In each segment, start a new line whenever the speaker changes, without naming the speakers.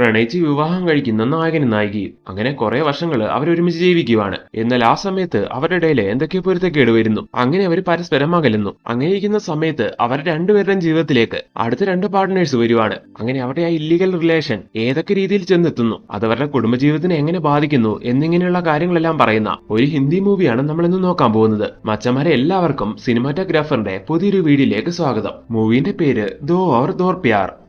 പ്രണയിച്ച് വിവാഹം കഴിക്കുന്ന നായകനും നായികയും അങ്ങനെ കുറെ വർഷങ്ങൾ അവരൊരുമിച്ച് ജീവിക്കുവാണ്. എന്നാൽ ആ സമയത്ത് അവരുടെ ഇടയിൽ എന്തൊക്കെ പൊരുത്തക്കേട് വരുന്നു. അങ്ങനെ അവർ പരസ്പരം അകലുന്നു. അങ്ങനെ ഇരിക്കുന്ന സമയത്ത് അവരുടെ രണ്ടുപേരുടെയും ജീവിതത്തിലേക്ക് അടുത്ത രണ്ട് പാർട്ട്നേഴ്സ് വരുവാണ്. അങ്ങനെ അവരുടെ ആ ഇല്ലീഗൽ റിലേഷൻ ഏതൊക്കെ രീതിയിൽ ചെന്നെത്തുന്നു? അത് അവരുടെ കുടുംബജീവിതത്തിനെ എങ്ങനെ ബാധിക്കുന്നു? എന്നിങ്ങനെയുള്ള കാര്യങ്ങളെല്ലാം പറയുന്ന ഒരു ഹിന്ദി മൂവിയാണ് നമ്മൾ ഇന്ന് നോക്കാൻ പോകുന്നത്. മച്ചമാരെ എല്ലാവർക്കും സിനിമാറ്റോഗ്രാഫറിന്റെ പുതിയൊരു വീഡിയോയിലേക്ക് സ്വാഗതം. മൂവിന്റെ പേര് ദോ ഓർ ദോർ പ്യാർ.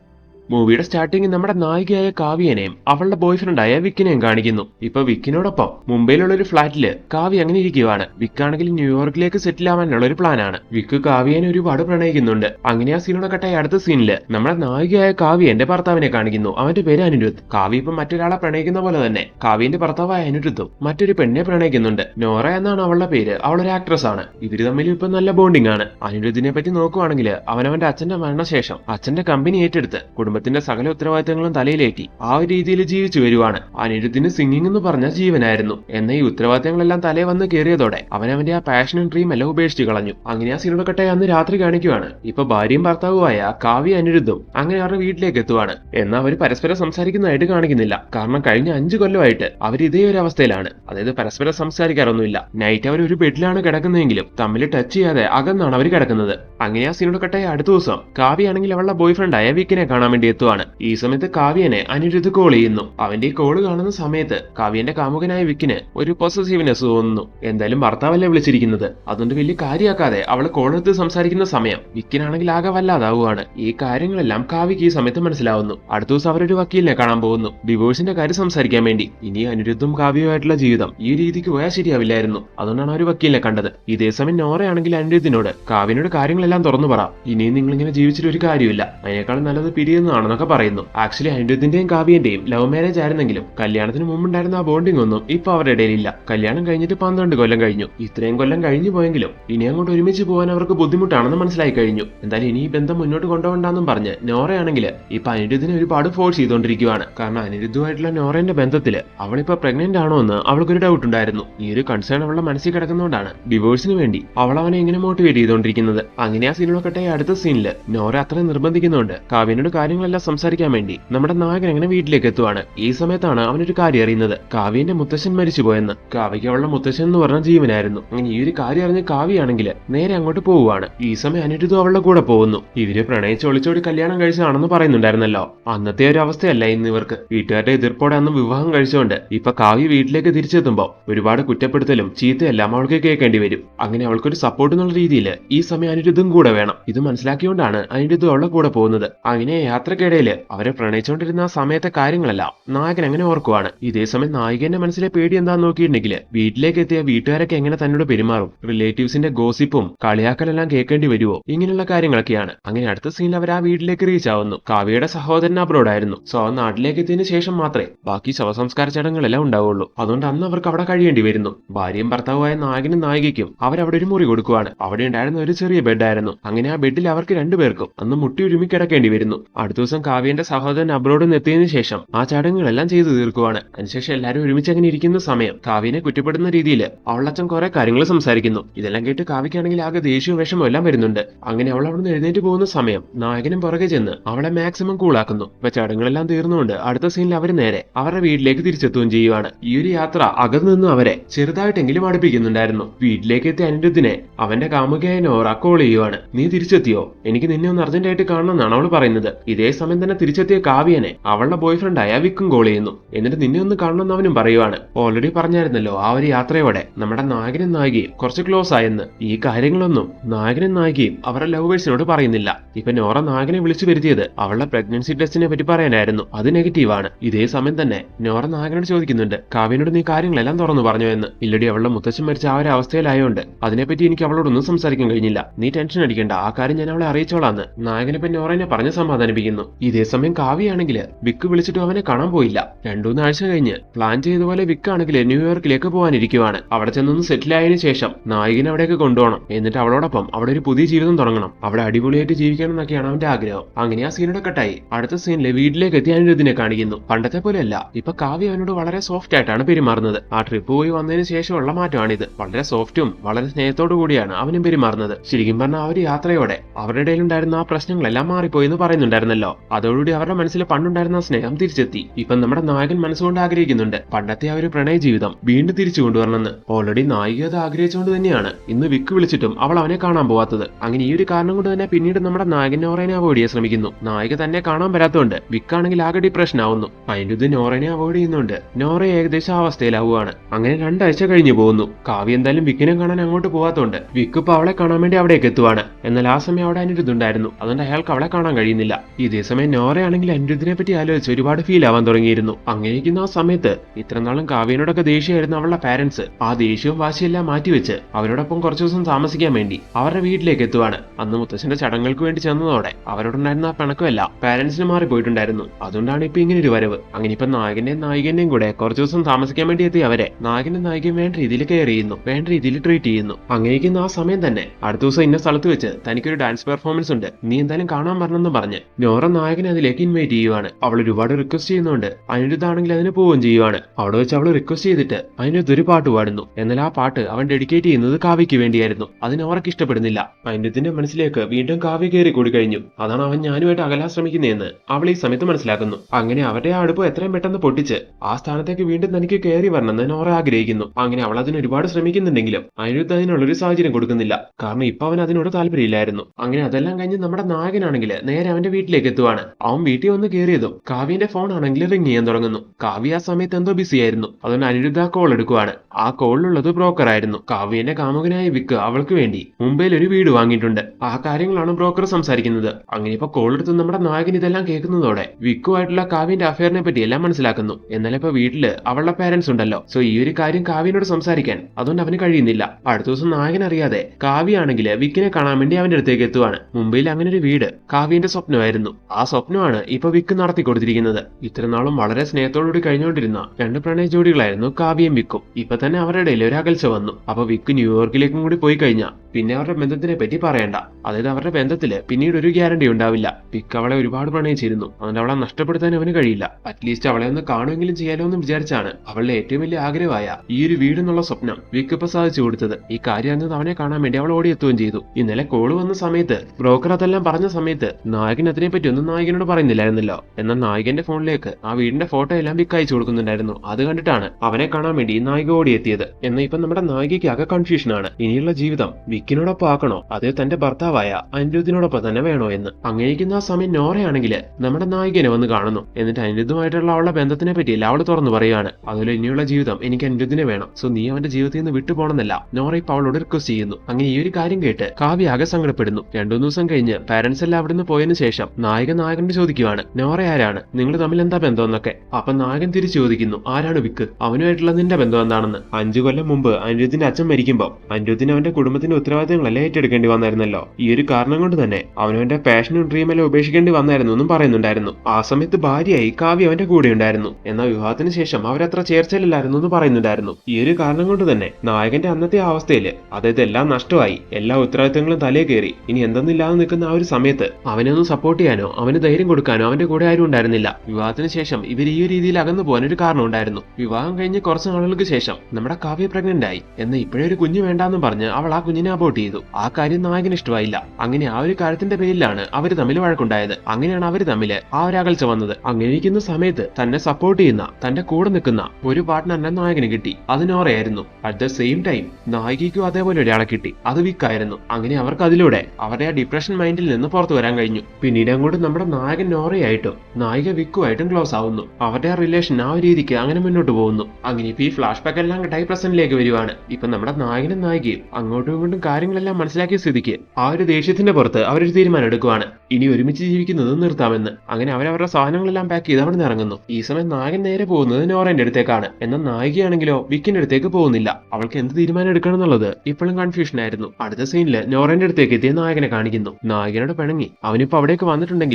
മൂവിയുടെ സ്റ്റാർട്ടിംഗ് നമ്മുടെ നായികയായ കാവ്യനെയും അവളുടെ ബോയ്ഫ്രണ്ടായ വിക്കിനെയും കാണിക്കുന്നു. ഇപ്പൊ വിക്കിനോടൊപ്പം മുംബൈയിലുള്ള ഒരു ഫ്ളാറ്റിൽ കാവ്യ അങ്ങനെ ഇരിക്കുവാണ്. വിക്കാണെങ്കിൽ ന്യൂയോർക്കിലേക്ക് സെറ്റിൽ ആവാനുള്ള ഒരു പ്ലാനാണ് വിക്ക് കാവ്യനെ ഒരുപാട് പ്രണയിക്കുന്നുണ്ട്. അങ്ങനെ ആ സീനോടെ കട്ടായ അടുത്ത സീനിൽ നമ്മുടെ നായികയായ കാവ്യ എന്റെ ഭർത്താവിനെ കാണിക്കുന്നു. അവന്റെ പേര് അനിരുദ്ധ്. കാവ്യ ഇപ്പൊ മറ്റൊരാളെ പ്രണയിക്കുന്ന പോലെ തന്നെ കാവ്യന്റെ ഭർത്താവായ അനിരുദ്ധും മറ്റൊരു പെണ്ണെ പ്രണയിക്കുന്നുണ്ട്. നോറ എന്നാണ് അവളുടെ പേര്. അവളൊരു ആക്ട്രസ് ആണ്. ഇവർ തമ്മിൽ ഇപ്പൊ നല്ല ബോണ്ടിങ് ആണ്. അനിരുദ്ധിനെ പറ്റി നോക്കുവാണെങ്കിൽ അവനവന്റെ അച്ഛന്റെ മരണശേഷം അച്ഛന്റെ കമ്പനി ഏറ്റെടുത്ത് കുടുംബത്തിന്റെ സകല ഉത്തരവാദിത്തങ്ങളും തലയിലേറ്റി ആ ഒരു രീതിയിൽ ജീവിച്ചു വരുവാണ്. അനിരുദ്ധിന് സിംഗിങ് എന്ന് പറഞ്ഞ ജീവനായിരുന്നു. എന്ന ഈ ഉത്തരവാദിത്തങ്ങളെല്ലാം തലേ വന്ന് കയറിയതോടെ അവൻ അവന്റെ ആ പാഷനും ഡ്രീം എല്ലാം ഉപേക്ഷിച്ച് കളഞ്ഞു. അങ്ങനെ ആ സിനിമ സിനിമക്കട്ടെ അന്ന് രാത്രി കാണിക്കുവാണ്. ഇപ്പൊ ഭാര്യയും ഭർത്താവുമായ കാവ്യ അനിരുദ്ധും അങ്ങനെ അവരുടെ വീട്ടിലേക്ക് എത്തുവാണ്. എന്നാൽ അവർ പരസ്പരം സംസാരിക്കുന്നതായിട്ട് കാണിക്കുന്നില്ല. കാരണം കഴിഞ്ഞ അഞ്ചു കൊല്ലമായിട്ട് അവർ ഇതേ ഒരു അവസ്ഥയിലാണ്. അതായത് പരസ്പരം സംസാരിക്കാറൊന്നുമില്ല. നൈറ്റ് അവർ ഒരു ബെഡിലാണ് കിടക്കുന്നതെങ്കിലും തമ്മിൽ ടച്ച് ചെയ്യാതെ അകന്നാണ് അവർ കിടക്കുന്നത്. അങ്ങനെ ആ സിനിമ സിനിമക്കട്ടെ അടുത്ത ദിവസം കാവ്യാണെങ്കിൽ അവളുടെ ആയ വിക്കിനെ കാണാൻ വേണ്ടി എത്തുവാണ് ഈ സമയത്ത് കാവ്യനെ അനിരുദ്ധ കോൾ ചെയ്യുന്നു. അവന്റെ കോൾ കാണുന്ന സമയത്ത് കാവ്യന്റെ കാമുകനായ വിക്കിന് ഒരു പൊസസീവ്നെസ് തോന്നുന്നു. എന്തായാലും ഭർത്താവല്ലേ വിളിച്ചിരിക്കുന്നത്? അതുകൊണ്ട് വലിയ കാര്യമാക്കാതെ അവൾ കോളെടുത്ത് സംസാരിക്കുന്ന സമയം വിക്കിനാണെങ്കിൽ ആകെ വല്ലാതാവുകയാണ് ഈ കാര്യങ്ങളെല്ലാം കാവ്യക്ക് ഈ സമയത്ത് മനസ്സിലാവുന്നു. അടുത്ത ദിവസം അവരൊരു വക്കീലിനെ കാണാൻ പോകുന്നു. ഡിവോഴ്സിന്റെ കാര്യം സംസാരിക്കാൻ വേണ്ടി. ഇനി അനിരുദ്ധും കാവ്യവുമായിട്ടുള്ള ജീവിതം ഈ രീതിക്ക് പോയാൽ ശരിയാവില്ലായിരുന്നു. അതുകൊണ്ടാണ് അവർ വക്കീലിനെ കണ്ടത്. ഇതേ സമയം നോറയാണെങ്കിൽ അനിരുദ്ധിനോട് കാവ്യനോട് കാര്യങ്ങളെല്ലാം തുറന്നു പറ. ഇനിയും നിങ്ങൾ ഇങ്ങനെ ജീവിച്ചിട്ട് ഒരു കാര്യമില്ല അതിനേക്കാളും നല്ലത് പിരിയുന്നതാണെന്നൊക്കെ പറയുന്നു. ആക്ച്വലി അനിരുദ്ധിന്റെയും കാവ്യന്റെയും ലവ് മാരേജ് ആയിരുന്നെങ്കിലും കല്യാണത്തിന് മുമ്പുണ്ടായിരുന്ന ആ ബോണ്ടിംഗ് ഒന്നും ഇപ്പൊ അവരുടെ ഇടയിലില്ല. കല്യാണം കഴിഞ്ഞിട്ട് പന്ത്രണ്ട് കൊല്ലം കഴിഞ്ഞു. ഇത്രയും കൊല്ലം കഴിഞ്ഞു പോയെങ്കിലും ഇനി അങ്ങോട്ട് ഒരുമിച്ച് പോകാൻ അവർക്ക് ബുദ്ധിമുട്ടാണെന്ന് മനസ്സിലായി കഴിഞ്ഞു. എന്തായാലും ഇനി ഈ ബന്ധം മുന്നോട്ട് കൊണ്ടുപോകണ്ടെന്നും പറഞ്ഞ് നോറയാണെങ്കിൽ ഇപ്പൊ അനിരുദ്ധിനെ ഒരുപാട് ഫോഴ്സ് ചെയ്തുകൊണ്ടിരിക്കുകയാണ് കാരണം അനിരുദ്ധുമായിട്ടുള്ള നോറയുടെ ബന്ധത്തിൽ അവളിപ്പോ പ്രഗ്നന്റ് ആണോ എന്ന് അവൾക്കൊരു ഡൗട്ട് ഉണ്ടായിരുന്നു. ഈ ഒരു കൺസേൺ അവളുടെ മനസ്സിൽ കിടക്കുന്നതുകൊണ്ടാണ് ഡിവോഴ്സിന് വേണ്ടി അവൾ അവനെ എങ്ങനെ മോട്ടിവേറ്റ് ചെയ്തുകൊണ്ടിരിക്കുന്നത് അങ്ങനെ ആ സീനിലൊക്കെ അടുത്ത സീനിൽ നോറ അത്ര നിർബന്ധിക്കുന്നുണ്ട്. കാവ്യനോട് കാര്യങ്ങളെല്ലാം സംസാരിക്കാൻ വേണ്ടി. നമ്മുടെ നായകൻ അങ്ങനെ വീട്ടിലേക്ക് എത്തുവാണ്? ഈ സമയത്താണ് അവനൊരു കാര്യം അറിയുന്നത്. കാവ്യന്റെ മുത്തശ്ശൻ മരിച്ചു പോയെന്ന് കാവ്യക്ക് അവളുടെ മുത്തശ്ശൻ എന്ന് പറഞ്ഞ ജീവനായിരുന്നു. അങ്ങനെ ഈ ഒരു കാര്യം അറിഞ്ഞ കാവ്യാണെങ്കിൽ നേരെ അങ്ങോട്ട് പോവുകയാണ് ഈ സമയം അനിരുദ്ധു അവളുടെ കൂടെ പോകുന്നു. ഇവർ പ്രണയിച്ച് ഒളിച്ചോടി കല്യാണം കഴിച്ചതാണെന്ന് പറയുന്നുണ്ടായിരുന്നല്ലോ. അന്നത്തെ ഒരു അവസ്ഥയല്ല ഇന്ന് ഇവർക്ക്. വീട്ടുകാരുടെ എതിർപ്പോടെ അന്ന് വിവാഹം കഴിച്ചുകൊണ്ട് ഇപ്പൊ കാവ്യ വീട്ടിലേക്ക് തിരിച്ചെത്തുമ്പോ ഒരുപാട് കുറ്റപ്പെടുത്തലും ചീത്തയെല്ലാം അവൾക്ക് കേൾക്കേണ്ടി വരും. അങ്ങനെ അവൾക്കൊരു സപ്പോർട്ട് എന്നുള്ള രീതിയിൽ ഈ സമയം അനിരുദ്ധും കൂടെ വേണം. ഇത് മനസ്സിലാക്കിയോണ്ടാണ് അനിരുദ്ധു അവളുടെ കൂടെ പോകുന്നത്. അങ്ങനെ യാത്രക്കിടയിൽ അവരെ പ്രണയിച്ചുകൊണ്ടിരുന്ന ആ സമയത്തെ കാര്യങ്ങളല്ല നായകൻ അങ്ങനെ ഓർക്കുവാണ്? ഇതേ സമയം നായികന്റെ മനസ്സിലെ പേടി എന്താന്ന് നോക്കിയിട്ടുണ്ടെങ്കിൽ വീട്ടിലേക്ക് എത്തിയ വീട്ടുകാരൊക്കെ എങ്ങനെ തന്നോട് പെരുമാറും? റിലേറ്റീവ്സിന്റെ ഗോസിപ്പും കളിയാക്കലെല്ലാം കേൾക്കേണ്ടി വരുമോ ഇങ്ങനെയുള്ള കാര്യങ്ങളൊക്കെയാണ്. അങ്ങനെ അടുത്ത സീനിൽ അവർ ആ വീട്ടിലേക്ക് റീച്ച് ആവുന്നു. കാവ്യയുടെ സഹോദരൻ അവരോടായിരുന്നു സോ നാട്ടിലേക്ക് എത്തിയതിനു ശേഷം മാത്രമേ ബാക്കി ശവസംസ്കാര ചടങ്ങുകളെല്ലാം ഉണ്ടാവുള്ളൂ. അതുകൊണ്ട് അന്ന് അവർക്ക് അവിടെ കഴിയേണ്ടി വരുന്നു. ഭാര്യയും ഭർത്താവുമായ നായകനും നായികയ്ക്കും അവരവിടെ ഒരു മുറി കൊടുക്കുവാണ്. അവിടെ ഉണ്ടായിരുന്ന ഒരു ചെറിയ ബെഡായിരുന്നു അങ്ങനെ ആ ബെഡിൽ അവർക്ക് രണ്ടുപേർക്കും അന്ന് മുട്ടി ഒരുമി കിടക്കേണ്ടി വരുന്നു. അടുത്ത ദിവസം കാവ്യന്റെ സഹോദരൻ അബ്രോഡിൽ എത്തിയതിനു ശേഷം ആ ചടങ്ങുകളെല്ലാം ചെയ്തു തീർക്കുവാണ്. അതിനുശേഷം എല്ലാവരും ഒരുമിച്ച് അങ്ങനെ ഇരിക്കുന്ന സമയം കാവ്യനെ കുറ്റപ്പെടുന്ന രീതിയിൽ അവളച്ചൻ കുറെ കാര്യങ്ങൾ സംസാരിക്കുന്നു. ഇതെല്ലാം കേട്ട് കാവ്യക്കാണെങ്കിൽ ആകെ ദേഷ്യവും വിഷമവും എല്ലാം വരുന്നുണ്ട്. അങ്ങനെ അവൾ അവിടെ നിന്ന് എഴുന്നേറ്റ് പോകുന്ന സമയം നായകനും പുറകെ ചെന്ന് അവളെ മാക്സിമം കൂളാക്കുന്നു ഇപ്പൊ ചടങ്ങുകളെല്ലാം തീർന്നുകൊണ്ട് അടുത്ത സീനിൽ അവർ നേരെ അവരുടെ വീട്ടിലേക്ക് തിരിച്ചെത്തുകയും ചെയ്യുവാണ്. ഈ ഒരു യാത്ര അകന്നു നിന്ന് അവരെ ചെറുതായിട്ടെങ്കിലും അടുപ്പിക്കുന്നുണ്ടായിരുന്നു. വീട്ടിലേക്ക് എത്തിയ അനിരുദ്ധിനെ അവന്റെ കാമുകയായ നോറ കോൾ ചെയ്യുവാണ്. നീ തിരിച്ചെത്തിയോ? എനിക്ക് നിന്നെ ഒന്ന് അർജന്റായിട്ട് കാണണമെന്നാണ് അവൾ പറയുന്നത്. ഇതേ സമയം തന്നെ തിരിച്ചെത്തിയ കാവ്യനെ അവളുടെ ബോയ്ഫ്രണ്ടായ വിക്കും കോൾ ചെയ്യുന്നു. എന്നിട്ട് നിന്നെ ഒന്ന് കാണണമെന്ന് അവനും പറയുവാണ്. ഓൾറെഡി പറഞ്ഞായിരുന്നല്ലോ ആ ഒരു യാത്രയോടെ നമ്മുടെ നായകനും നായികയും കുറച്ച് ക്ലോസ് ആയെന്ന്. ഈ കാര്യങ്ങളൊന്നും നായകനും നായികയും അവരുടെ ലവേഴ്സിനോട് പറയുന്നില്ല. ഇപ്പൊ നോറ നായകനെ വിളിച്ചു വരുത്തിയത് അവളുടെ പ്രഗ്നൻസി ടെസ്റ്റിനെ പറ്റി പറയാനായിരുന്നു. അത് നെഗറ്റീവാണ് ഇതേ സമയം തന്നെ നോറ നായകനോട് ചോദിക്കുന്നുണ്ട് കാവ്യനോട് നീ കാര്യങ്ങളെല്ലാം തുറന്നു പറഞ്ഞു എന്ന്? ഇല്ലടി അവളുടെ മുത്തച്ഛൻ മരിച്ച ആ ഒരു അവസ്ഥയിലായോണ്ട് അതിനെപ്പറ്റി എനിക്ക് അവളോടൊന്നും സംസാരിക്കാൻ കഴിഞ്ഞില്ല. നീ ടെൻഷൻ അടിക്കണ്ട. ആ കാര്യം ഞാൻ അവളെ അറിയിച്ചോളാന്ന് നായകനെ നോറനെ പറഞ്ഞ് സമാധാനിപ്പിക്കുന്നു. ഇതേ സമയം കാവ്യാണെങ്കിൽ വിക്ക് വിളിച്ചിട്ട് അവനെ കാണാൻ പോയില്ല. രണ്ടൂന്ന് ആഴ്ച കഴിഞ്ഞ് പ്ലാൻ ചെയ്ത പോലെ വിക്ക് ആണെങ്കിൽ ന്യൂയോർക്കിലേക്ക് പോകാനിരിക്കുവാണ്. അവിടെ ചെന്നൊന്ന് സെറ്റിൽ ആയതിനു ശേഷം നായികൻ അവിടേക്ക് കൊണ്ടുപോകണം. എന്നിട്ട് അവളോടൊപ്പം അവിടെ ഒരു പുതിയ ജീവിതം തുടങ്ങണം. അവിടെ അടിപൊളിയായിട്ട് ജീവിക്കണം എന്നൊക്കെയാണ് അവന്റെ ആഗ്രഹം. അങ്ങനെ ആ സീനോടെ കട്ടായി അടുത്ത സീനിൽ വീട്ടിലേക്ക് എത്തി അനിരുദ്ധിനെ കാണിക്കുന്നു. പണ്ടത്തെ പോലെയല്ല. ഇപ്പൊ കാവ്യ അവനോട് വളരെ സോഫ്റ്റ് ആയിട്ടാണ് പെരുമാറുന്നത്. ആ ട്രിപ്പ് പോയി വന്നതിന് ശേഷമുള്ള മാറ്റമാണിത്. വളരെ സോഫ്റ്റും വളരെ സ്നേഹത്തോടു കൂടിയാണ് അവനും പെരുമാറുന്നത്. ശരിക്കും പറഞ്ഞ ആ ഒരു യാത്രയോടെ അവരുടെ ഇടയിലുണ്ടായിരുന്ന ആ പ്രശ്നങ്ങളെല്ലാം മാറിപ്പോയി എന്ന് പറയുന്നുണ്ടായിരുന്നല്ലോ. വന്നല്ലോ അതോടുകൂടി അവരുടെ മനസ്സിൽ പണ്ടുണ്ടായിരുന്ന സ്നേഹം തിരിച്ചെത്തി. ഇപ്പം നമ്മുടെ നായകൻ മനസ്സുകൊണ്ട് ആഗ്രഹിക്കുന്നുണ്ട്. പണ്ടത്തെ ആ ഒരു പ്രണയ ജീവിതം വീണ്ടും തിരിച്ചു കൊണ്ടുവരണമെന്ന്. ഓൾറെഡി നായിക അത് ആഗ്രഹിച്ചുകൊണ്ട് തന്നെയാണ്. ഇന്ന് വിക്ക് വിളിച്ചിട്ടും അവൾ അവനെ കാണാൻ പോവാത്തത്. അങ്ങനെ ഈ ഒരു കാരണം കൊണ്ട് തന്നെ പിന്നീട് നമ്മുടെ നായകൻ നോറേനെ അവോയ്ഡ് ചെയ്യാൻ ശ്രമിക്കുന്നു. നായിക തന്നെ കാണാൻ വരാത്തതുകൊണ്ട് വിക്കാണെങ്കിൽ ആകെ ഡിപ്രഷൻ ആവുന്നു. അതിന്റെ ഇത് നോറേനെ അവോയ്ഡ് ചെയ്യുന്നുണ്ട്. നോറ ഏകദേശം അവസ്ഥയിലാവുകയാണ്. അങ്ങനെ രണ്ടാഴ്ച കഴിഞ്ഞു പോകുന്നു. കാവ്യ എന്തായാലും വിക്കിനെ കാണാൻ അങ്ങോട്ട് പോവാത്തതുകൊണ്ട് വിക്ക് ഇപ്പൊ അവളെ കാണാൻ വേണ്ടി അവിടേക്ക് എത്തുവാണ്. എന്നാൽ ആ സമയം അവിടെ അനിരുദ്ധുണ്ടായിരുന്നു അതുകൊണ്ട് അയാൾക്ക് അവളെ കാണാൻ കഴിയുന്നില്ല. ഇതേ സമയം നോറയാണെങ്കിൽ അനിരുദ്ധിനെ പറ്റി ആലോചിച്ച് ഒരുപാട് ഫീൽ ആവാൻ തുടങ്ങിയിരുന്നു. അങ്ങനെയിരിക്കുന്ന ആ സമയത്ത് ഇത്രനാളും കാവ്യനോടൊക്കെ ദേഷ്യമായിരുന്നു അവളുടെ പാരന്റ്സ് ആ ദേഷ്യവും വാശിയെല്ലാം മാറ്റിവെച്ച് അവരോടൊപ്പം കുറച്ചു ദിവസം താമസിക്കാൻ വേണ്ടി അവരുടെ വീട്ടിലേക്ക് എത്തുവാണ്. അന്ന് മുത്തശ്ശന്റെ ചടങ്ങുകൾക്ക് വേണ്ടി ചെന്നതോടെ അവരോടുണ്ടായിരുന്ന ആ പിണക്കമല്ല പാരന്റ്സിന് മാറിപ്പോയിട്ടുണ്ടായിരുന്നു അതുകൊണ്ടാണ് ഇപ്പൊ ഇങ്ങനെ ഒരു വരവ്. അങ്ങനെ ഇപ്പൊ നായകന്റെയും നായികന്റെയും കൂടെ കുറച്ചു ദിവസം താമസിക്കാൻ വേണ്ടി എത്തി അവരെ നായകനും നായികയും വേണ്ട രീതിയിൽ കെയർ ചെയ്യുന്നു വേണ്ട രീതിയിൽ ട്രീറ്റ് ചെയ്യുന്നു. അങ്ങനെയിരിക്കുന്ന ആ സമയം തന്നെ അടുത്ത ദിവസം ഇന്ന സ്ഥലത്ത് വെച്ച് തനിക്കൊരു ഡാൻസ് പെർഫോമൻസ് ഉണ്ട്. നീ എന്തായാലും കാണാൻ വരണമെന്ന് പറഞ്ഞ് നോറ നായകനെ അതിലേക്ക് ഇൻവൈറ്റ് ചെയ്യുവാണ്. അവൾ ഒരുപാട് റിക്വസ്റ്റ് ചെയ്യുന്നുണ്ട്. അനിരുദ്ധാണെങ്കിൽ അതിന് പോവുകയും ചെയ്യുവാണ്. അവിടെ വെച്ച് അവൾ റിക്വസ്റ്റ് ചെയ്തിട്ട് അനിരുദ്ധ ഒരു പാട്ട് പാടുന്നു. എന്നാൽ ആ പാട്ട് അവൻ ഡെഡിക്കേറ്റ് ചെയ്യുന്നത് കാവ്യയ്ക്ക് വേണ്ടിയായിരുന്നു. അതിന് അവർക്ക് ഇഷ്ടപ്പെടുന്നില്ല. അനിരുദ്ധിന്റെ മനസ്സിലേക്ക് വീണ്ടും കാവ്യ കയറി കൂടി കഴിഞ്ഞു. അതാണ് അവൻ ഞാനുമായിട്ട് അകലാൻ ശ്രമിക്കുന്നതെന്ന് അവൾ ഈ സമയത്ത് മനസ്സിലാക്കുന്നു. അങ്ങനെ അവരുടെ അടുപ്പ് എത്രയും പെട്ടെന്ന് പൊട്ടിച്ച് ആ സ്ഥാനത്തേക്ക് വീണ്ടും തനിക്ക് കയറി വരണമെന്ന് നോറ ആഗ്രഹിക്കുന്നു. അങ്ങനെ അവൾ അതിന് ഒരുപാട് ശ്രമിക്കുന്നുണ്ടെങ്കിലും അനിരുദ്ധ അതിനുള്ളൊരു സാഹചര്യം കൊടുക്കുന്നില്ല. കാരണം ഇപ്പൊ അവൻ അതിനോട് താല്പര്യമില്ലായിരുന്നു. അങ്ങനെ അതെല്ലാം കഴിഞ്ഞ് നമ്മുടെ നായകനാണെങ്കിൽ നേരെ അവന്റെ വീട്ടിലേക്ക് എത്തുവാണ്. അവൻ വീട്ടിൽ വന്ന് കയറിയതും കാവ്യന്റെ ഫോൺ ആണെങ്കിൽ റിങ് ചെയ്യാൻ തുടങ്ങുന്നു. കാവ്യ ആ സമയത്ത് എന്തോ ബിസി ആയിരുന്നു. അതുകൊണ്ട് അനിരുദ്ധ കോൾ എടുക്കുവാണ്. ആ കോളിലുള്ളത് ബ്രോക്കർ ആയിരുന്നു. കാവ്യന്റെ കാമുകനായ വിക്ക് അവൾക്ക് വേണ്ടി മുംബൈയിൽ ഒരു വീട് വാങ്ങിയിട്ടുണ്ട്. ആ കാര്യങ്ങളാണ് ബ്രോക്കർ സംസാരിക്കുന്നത്. അങ്ങനെ ഇപ്പൊ കോൾ എടുത്ത് നമ്മുടെ നായകൻ ഇതെല്ലാം കേൾക്കുന്നതോടെ വിക്കുമായിട്ടുള്ള കാവ്യന്റെ അഫയറിനെ പറ്റി എല്ലാം മനസ്സിലാക്കുന്നു. എന്നാൽ ഇപ്പൊ വീട്ടിൽ അവളുടെ പേരൻസ് ഉണ്ടല്ലോ. സോ ഈ ഒരു കാര്യം കാവ്യനോട് സംസാരിക്കാൻ അതുകൊണ്ട് അവന് കഴിയുന്നില്ല. അടുത്ത ദിവസം നായകൻ അറിയാതെ കാവ്യ ആണെങ്കിൽ വിക്കിനെ കാണാൻ വേണ്ടി അവന്റെ അടുത്തേക്ക് എത്തുവാണ്. മുംബൈയിൽ അങ്ങനെ ഒരു വീട് കാവ്യന്റെ സ്വപ്നമായിരുന്നു. ആ സ്വപ്നമാണ് ഇപ്പൊ വിക്ക് നടത്തി കൊടുത്തിരിക്കുന്നത്. ഇത്രനാളും നാളും വളരെ സ്നേഹത്തോടുകൂടി കഴിഞ്ഞുകൊണ്ടിരുന്ന രണ്ട് പ്രണയ ജോഡികളായിരുന്നു കാവ്യയും വിക്കും. ഇപ്പൊ തന്നെ അവരുടെ ഇടയിൽ ഒരു അകൽച്ച വന്നു. അപ്പൊ വിക്ക് ന്യൂയോർക്കിലേക്കും കൂടി പോയി കഴിഞ്ഞാൽ പിന്നെ അവരുടെ ബന്ധത്തിനെ പറ്റി പറയണ്ട. അതായത് അവരുടെ ബന്ധത്തിൽ പിന്നീട് ഒരു ഗ്യാരണ്ടി ഉണ്ടാവില്ല. വിക്ക് അവളെ ഒരുപാട് പ്രണയിച്ചിരുന്നു. അതുകൊണ്ട് അവളെ നഷ്ടപ്പെടുത്താൻ അവന് കഴിയില്ല. അറ്റ്ലീസ്റ്റ് അവളെ ഒന്ന് കാണുമെങ്കിലും ചെയ്യാലോ എന്ന് വിചാരിച്ചാണ് അവളുടെ ഏറ്റവും വലിയ ആഗ്രഹമായ ഈ ഒരു വീടെന്നുള്ള സ്വപ്നം വിക്ക് ഇപ്പൊ സാധിച്ചു കൊടുത്തത്. ഈ കാര്യം അന്ന് അവനെ കാണാൻ വേണ്ടി അവൾ ഓടിയെത്തുകയും ചെയ്തു. ഇന്നലെ കോൾ വന്ന സമയത്ത് ബ്രോക്കർ അതെല്ലാം പറഞ്ഞ സമയത്ത് നായകൻ അതിനെ പറ്റി ഒന്നും നായകനോട് പറയുന്നില്ലായിരുന്നല്ലോ. എന്നാൽ നായകന്റെ ഫോണിലേക്ക് ആ വീടിന്റെ ഫോട്ടോ എല്ലാം വിക്ക് അയച്ചു കൊടുക്കുന്നുണ്ടായിരുന്നു. അത് കണ്ടിട്ടാണ് അവനെ കാണാൻ വേണ്ടി നായിക ഓടിയെത്തിയത്. എന്നാൽ ഇപ്പൊ നമ്മുടെ നായികയ്ക്ക് ആകെ കൺഫ്യൂഷൻ ആണ്. ഇനിയുള്ള ജീവിതം വിക്കിനോടൊപ്പം ആക്കണോ? അതേ തന്റെ ഭർത്താവായ അനിരുദ്ധിനോടൊപ്പം തന്നെ വേണോ എന്ന്? അങ്ങനെയിരിക്കുന്ന ആ സമയം നോറയാണെങ്കിൽ നമ്മുടെ നായികനെ വന്ന് കാണുന്നു. എന്നിട്ട് അനിരുദ്ധുമായിട്ടുള്ള അവളുടെ ബന്ധത്തിനെ പറ്റിയില്ല അവൾ തുറന്നു പറയുകയാണ്. അതുപോലെ ഇനിയുള്ള ജീവിതം എനിക്ക് അനിരുദ്ധിനെ വേണം. സോ നീ അവന്റെ ജീവിതത്തിൽ നിന്ന് വിട്ടുപോകണമെന്നല്ല നോറ ഇപ്പൊ അവളോട് റിക്വസ്റ്റ് ചെയ്യുന്നു. അങ്ങനെ ഈ ഒരു കാര്യം കേട്ട് കാവ്യ ആകെ സങ്കടപ്പെടുന്നു. രണ്ടു ദിവസം കഴിഞ്ഞ് പാരന്റ്സ് എല്ലാം അവിടുന്ന് പോയതിനു ശേഷം നായകൻ നായകനോട് ചോദിക്കുവാണ്. നോറ ആരാണ്? നിങ്ങൾ തമ്മിൽ എന്താ ബന്ധം എന്നൊക്കെ. അപ്പൊ നായകൻ തിരിച്ചു ചോദിക്കുന്നു ആരാണ് വിക്ക്? അവനുമായിട്ടുള്ള നിന്റെ ബന്ധം എന്താണെന്ന്? അഞ്ചു കൊല്ലം മുമ്പ് അനിരുദ്ധിന്റെ അച്ഛൻ മരിക്കുമ്പോൾ അനിരുദ്ധിന് അവന്റെ കുടുംബത്തിന്റെ ഉത്തരവാദിത്തങ്ങളല്ലേ ഏറ്റെടുക്കേണ്ടി വന്നായിരുന്നല്ലോ. ഈ ഒരു കാരണം കൊണ്ട് തന്നെ അവനവന്റെ പാഷനും ഡ്രീം എല്ലാം ഉപേക്ഷിക്കേണ്ടി വന്നായിരുന്നു എന്നും പറയുന്നുണ്ടായിരുന്നു. ആ സമയത്ത് ഭാര്യയായി കാവ്യ അവന്റെ കൂടെ ഉണ്ടായിരുന്നു. എന്നാൽ വിവാഹത്തിന് ശേഷം അവരത്ര ചേർച്ചയിലില്ലായിരുന്നു എന്ന് പറയുന്നുണ്ടായിരുന്നു. ഈ ഒരു കാരണം കൊണ്ട് തന്നെ നായകന്റെ അന്നത്തെ അവസ്ഥയിൽ അതായത് എല്ലാം നഷ്ടമായി. എല്ലാ ഉത്തരവാദിത്തങ്ങളും തലേ കയറി. ഇനി എന്തെന്നില്ലാതെ നിൽക്കുന്ന ആ ഒരു സമയത്ത് അവനെ ഒന്ന് സപ്പോർട്ട് ചെയ്യാനോ അവന് ധൈര്യം കൊടുക്കാനോ അവന്റെ കൂടെ ആരും ഉണ്ടായിരുന്നില്ല. വിവാഹത്തിന് ശേഷം ഇവർ ഈ രീതിയിൽ അകന്നു പോകാൻ ഒരു കാരണം ഉണ്ടായിരുന്നു. വിവാഹം കഴിഞ്ഞ് കുറച്ച് നാളുകൾക്ക് ശേഷം നമ്മുടെ കാവ്യ പ്രഗ്നന്റ് ആയി. എന്ന് ഇപ്പോഴേ ഒരു കുഞ്ഞ് വേണ്ടാന്ന് പറഞ്ഞ് അവൾ ആ കുഞ്ഞിനെ അബോട്ട് ചെയ്തു. ആ കാര്യം നായകന് ഇഷ്ടമായില്ല. അങ്ങനെ ആ ഒരു കാര്യത്തിന്റെ പേരിലാണ് അവർ തമ്മിൽ വഴക്കുണ്ടായത്. അങ്ങനെയാണ് അവർ തമ്മിൽ ആ ഒരു അകൽച്ച വന്നത്. അങ്ങനെ ഇരിക്കുന്ന സമയത്ത് തന്നെ സപ്പോർട്ട് ചെയ്യുന്ന തന്റെ കൂടെ നിൽക്കുന്ന ഒരു പാർട്ട്ണറിനെ നായകന് കിട്ടി. അത് നോറയായിരുന്നു. അറ്റ് ദ സെയിം ടൈം നായികയ്ക്കും അതേപോലെ ഒരാളെ കിട്ടി. അത് വിക്കായിരുന്നു അങ്ങനെ അവർക്ക് അതിലൂടെ അവരുടെ ആ ഡിപ്രഷൻ മൈൻഡിൽ നിന്ന് പുറത്തു വരാൻ കഴിഞ്ഞു. പിന്നീട് അങ്ങോട്ട് നമ്മുടെ നായകൻ നോറയായിട്ടും നായിക വിക്കുമായിട്ടും ക്ലോസ് ആവുന്നു. അവരുടെ റിലേഷൻ ആ രീതിക്ക് അങ്ങനെ മുന്നോട്ട് പോകുന്നു. അങ്ങനെ ഇപ്പൊ ഈ ഫ്ലാഷ് ബാക്ക് എല്ലാം ടൈ പ്രസന്റിലേക്ക് വരുവാണ്. ഇപ്പൊ നമ്മുടെ നായകനും നായികയും അങ്ങോട്ടും ഇങ്ങോട്ടും കാര്യങ്ങളെല്ലാം മനസ്സിലാക്കിയ സ്ഥിതിക്ക് ആ ഒരു ദേഷ്യത്തിന്റെ പുറത്ത് അവരൊരു തീരുമാനം എടുക്കുവാണ്. ഇനി ഒരുമിച്ച് ജീവിക്കുന്നത് നിർത്താമെന്ന്. അങ്ങനെ അവരവരുടെ സാധനങ്ങളെല്ലാം പാക്ക് ചെയ്ത് അവിടെ ഇറങ്ങുന്നു. ഈ സമയം നായകൻ നേരെ പോകുന്നത് നോറന്റെ അടുത്തേക്കാണ്. എന്നാൽ നായികയാണെങ്കിലോ വിക്കിന്റെ അടുത്തേക്ക് പോകുന്നില്ല. അവൾക്ക് എന്ത് തീരുമാനം എടുക്കണം എന്നുള്ളത് ഇപ്പോഴും കൺഫ്യൂഷൻ ആയിരുന്നു. അടുത്ത സീനിൽ നോറന്റെ അടുത്തേക്ക് എത്തിയ നായകനെ കാണിക്കുന്നു. നായകനോട് പിണങ്ങി. അവനിപ്പോ അവിടേക്ക്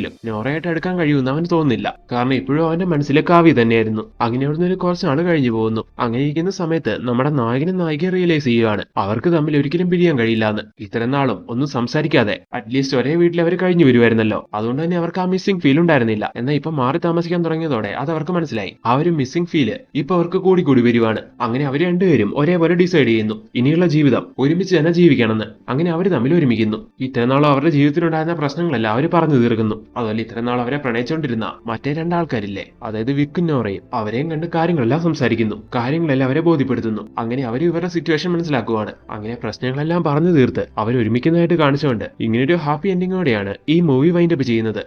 വന്നിട്ടുണ്ടെങ്കിലും നോറയായിട്ട് എടുക്കാൻ കഴിയുമെന്ന് അവന് തോന്നുന്നില്ല. കാരണം ഇപ്പോഴും അവന്റെ മനസ്സിലെ കാവ്യ തന്നെയായിരുന്നു. അങ്ങനെ അവിടുന്ന് ഒരു കുറച്ച് നാൾ കഴിഞ്ഞു പോകുന്നു. അങ്ങനെ ഇരിക്കുന്ന സമയത്ത് നമ്മുടെ നായകനും നായിക റിയലൈസ് ചെയ്യുകയാണ് അവർക്ക് തമ്മിൽ ഒരിക്കലും പിരിയാൻ കഴിയില്ല എന്ന് ഇത്രയും നാളും ഒന്നും സംസാരിക്കാതെ അറ്റ്ലീസ്റ്റ് ഒരേ വീട്ടിൽ അവർ കഴിഞ്ഞു വരുമായിരുന്നല്ലോ അതുകൊണ്ട് തന്നെ അവർക്ക് ആ മിസ്സിംഗ് ഫീൽ ഉണ്ടായിരുന്നില്ല. എന്നാൽ ഇപ്പൊ മാറി താമസിക്കാൻ തുടങ്ങിയതോടെ അത് അവർക്ക് മനസ്സിലായി. ആ ഒരു മിസ്സിംഗ് ഫീൽ ഇപ്പൊ അവർക്ക് കൂടി കൂടി വരുവാണ്. അങ്ങനെ അവർ രണ്ടുപേരും ഒരേപോലെ ഡിസൈഡ് ചെയ്യുന്നു. ഇനിയുള്ള ജീവിതം ഒരുമിച്ച് തന്നെ ജീവിക്കണമെന്ന്. അങ്ങനെ അവർ തമ്മിൽ ഒരുമിക്കുന്നു. ഇത്രനാളും അവരുടെ ജീവിതത്തിലുണ്ടായിരുന്ന പ്രശ്നങ്ങളെല്ലാം അവർ പറഞ്ഞു തീർക്കുന്നു. അതുപോലെ ഇത്രയും നാൾ അവരെ പ്രണയിച്ചുകൊണ്ടിരുന്ന മറ്റേ രണ്ടാൾക്കാരില്ലേ? അതായത് വിക്കുന്നോറയും അവരെയും. കണ്ട് കാര്യങ്ങളെല്ലാം സംസാരിക്കുന്നു. കാര്യങ്ങളെല്ലാം അവരെ ബോധ്യപ്പെടുത്തുന്നു. അങ്ങനെ അവർ ഇവരുടെ സിറ്റുവേഷൻ മനസ്സിലാക്കുവാണ്. അങ്ങനെ പ്രശ്നങ്ങളെല്ലാം പറഞ്ഞു തീർത്ത് അവർ ഒരുമിക്കുന്നതായിട്ട് കാണിച്ചുകൊണ്ട് ഇങ്ങനൊരു ഹാപ്പി എൻഡിങ്ങോടെയാണ് ഈ മൂവി വൈൻഡപ്പ് ചെയ്യുന്നത്.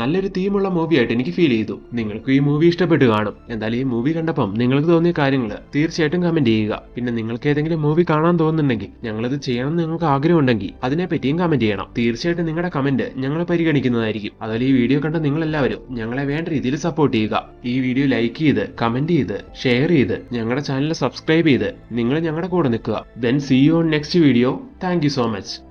നല്ലൊരു തീമുള്ള മൂവിയായിട്ട് എനിക്ക് ഫീൽ ചെയ്തു. നിങ്ങൾക്ക് ഈ മൂവി ഇഷ്ടപ്പെട്ടു കാണും. എന്തായാലും ഈ മൂവി കണ്ടപ്പം നിങ്ങൾക്ക് തോന്നിയ കാര്യങ്ങൾ തീർച്ചയായിട്ടും കമന്റ് ചെയ്യുക. പിന്നെ നിങ്ങൾക്ക് ഏതെങ്കിലും മൂവി കാണാൻ തോന്നുന്നുണ്ടെങ്കിൽ ഞങ്ങളത് ചെയ്യണം എന്ന് നിങ്ങൾക്ക് ആഗ്രഹമുണ്ടെങ്കിൽ ഉണ്ടെങ്കിൽ പറ്റിയും കമന്റ് ചെയ്യണം. തീർച്ചയായിട്ടും നിങ്ങളുടെ കമന്റ് ഞങ്ങൾ പരിഗണിക്കുന്നതായിരിക്കും. അതുപോലെ ഈ വീഡിയോ കണ്ട നിങ്ങൾ എല്ലാവരും ഞങ്ങളെ വേണ്ട രീതിയിൽ സപ്പോർട്ട് ചെയ്യുക. ഈ വീഡിയോ ലൈക്ക് ചെയ്ത് കമന്റ് ചെയ്ത് ഷെയർ ചെയ്ത് ഞങ്ങളുടെ ചാനൽ സബ്സ്ക്രൈബ് ചെയ്ത് നിങ്ങൾ ഞങ്ങളുടെ കൂടെ നിൽക്കുക. Then see you on next video thank so much